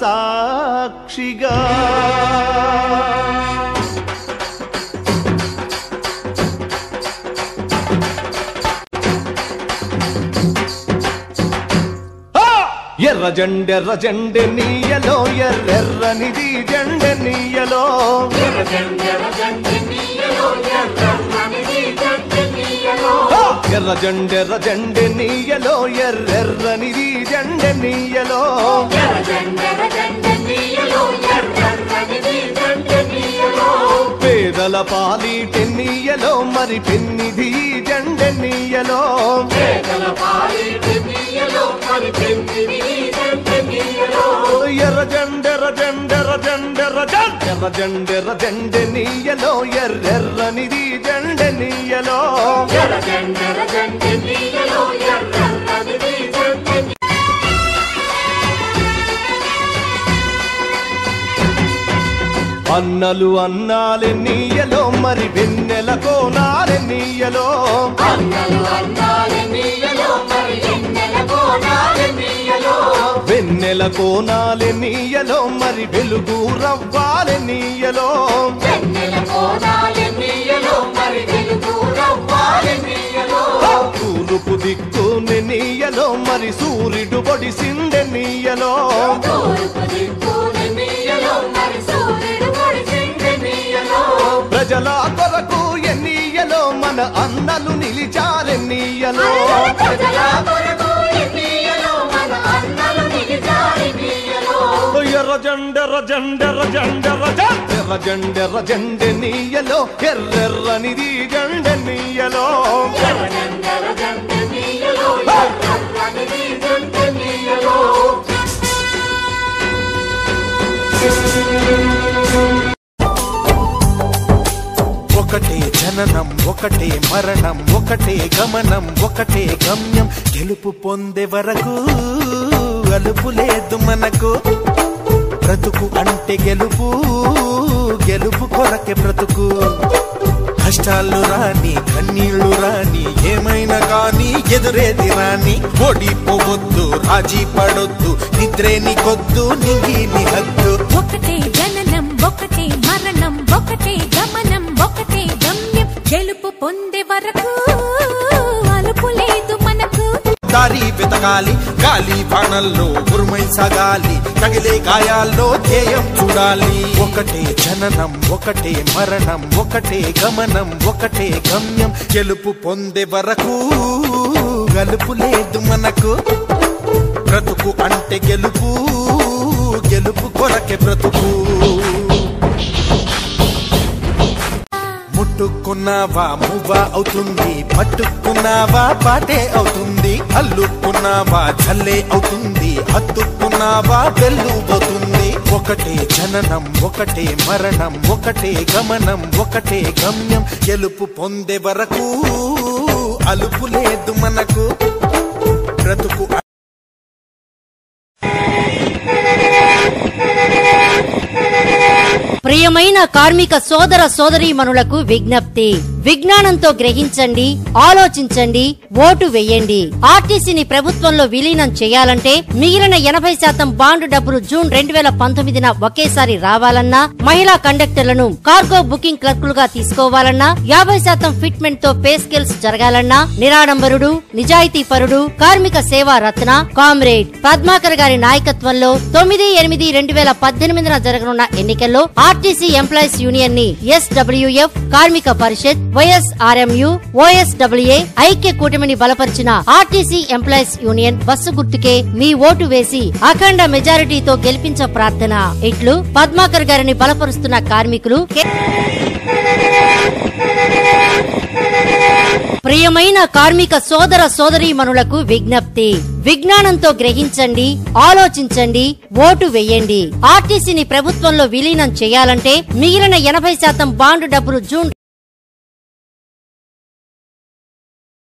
సాక్షిగా ఆ! ఎర్ర జెండెర్ర జెండె నీయలో ఎర్రెర్రనిది జెండె నీయలో ఆ! ఎర్ర జెండెర్ర జెండె నీయలో ఎర్రెర్రనిది జెండె నీయలో. పేదల పాలిటె నీయలో మరి పెన్నిధి జెండె నీయలో. ఎర్ర జెండెర్ర జెండెర్ర జెండెర్ర జెండెర్ర జెండెర్ర జెండె నీయలో ఎర్రెర్రనిది జెండె నీయలో. అన్నలు అన్నాలె నీయలో మరి వెన్నెల కోనాలె నీయలో. వెన్నెల కోనాలె నీయలో మరి వెలుగు రవ్వాలె నీయలో. మరి సూర్యుడు పొడిసిందె నీయలో. ప్రజల కొరకు ఎన్నీయలో మన అన్నలు నిలిచారెన్నీయలో ఎర్ర జండెర్ర జండెర్ర జండెర్ర జండెర్ర జెండెర్ర జెండె నీయలో ఎర్రెర్రనిది జెండె నీయలో. ఒకటే జననం ఒకటే మరణం ఒకటే గమనం ఒకటే గమ్యం. గెలుపు పొందే వరకు అలుపు లేదు మనకు. బ్రతుకు అంటే గెలుపు గెలుపు కొరకే బ్రతుకు. కష్టాలు రాని కన్నీళ్ళు రాని ఏమైనా కానీ ఎదురేది రాని. ఓడిపోవద్దు రాజీ పడొద్దు నిద్రే నీకొద్దు నింగి నీ హద్దు. ఒకటే జననం ఒకటే మరణం ఒకటే గమనం ఒకటే గమ్యం. గెలుపు పొందే వరకు దారి వెతకాలి. గాలి బాణల్లో ఉరుమై సాగాలి. తగిలే గాయాల్లో ధ్యేయం చూడాలి. ఒకటే జననం ఒకటే మరణం ఒకటే గమనం ఒకటే గమ్యం. గెలుపు పొందే వరకు గలుపు లేదు మనకు. బ్రతుకు అంటే గెలుపు గెలుపు కొరకే బ్రతుకు. ముట్టుకున్నావా మువ్వ అవుతుంది. పట్టుకున్నావా? పాటే అవుతుంది. అల్లుకున్నావా? చల్లే అవుతుంది. హత్తుకున్నావా? వెల్లుబోతుంది ఒకటే జననం ఒకటే మరణం ఒకటే గమనం ఒకటే గమ్యం. గెలుపు పొందే వరకు అలుపు లేదు మనకు. బ్రతుకు ప్రియమైన కార్మిక సోదర సోదరీమణులకు విజ్ఞప్తి. విజ్ఞానంతో గ్రహించండి ఆలోచించండి ఓటు వేయండి. ఆర్టీసీని ప్రభుత్వంలో విలీనం చేయాలంటే మిగిలిన ఎనభై శాతం బాండ్ డబ్బులు జూన్ రెండు వేల పంతొమ్మిదిన ఒకేసారి రావాలన్నా మహిళా కండక్టర్లను కార్గో బుకింగ్ క్లర్కులుగా తీసుకోవాలన్నా యాభై శాతం ఫిట్మెంట్తో పే స్కేల్స్ జరగాలన్నా నిరాడంబరుడు నిజాయితీ పరుడు కార్మిక సేవా రత్న కామ్రేడ్ పద్మాకర్ గారి నాయకత్వంలో తొమ్మిది ఎనిమిది రెండు వేల పద్దెనిమిదిన జరగనున్న ఎన్నికల్లో RTC employees యూనియన్ని SWF Karmika Parishat వైఎస్ఆర్ఎంయు ఓఎస్డబ్ల్యూఏ ఐక్య కూటమిని బలపరిచిన ఆర్టీసీ ఎంప్లాయీస్ యూనియన్ బస్సు గుర్తుకే మీ ఓటు వేసి అఖండ మెజారిటీతో గెలిపించ ప్రార్థన. ఇట్లు పద్మాకర్ గారిని బలపరుస్తున్న కార్మికులు ప్రియమైన కార్మిక సోదర సోదరీమణులకు విజ్ఞప్తి. విజ్ఞానంతో గ్రహించండి ఆలోచించండి ఓటు వేయండి. ఆర్టీసీని ప్రభుత్వంలో విలీనం చేయాలంటే మిగిలిన ఎనభై శాతం బాండ్ డబ్బులు జూన్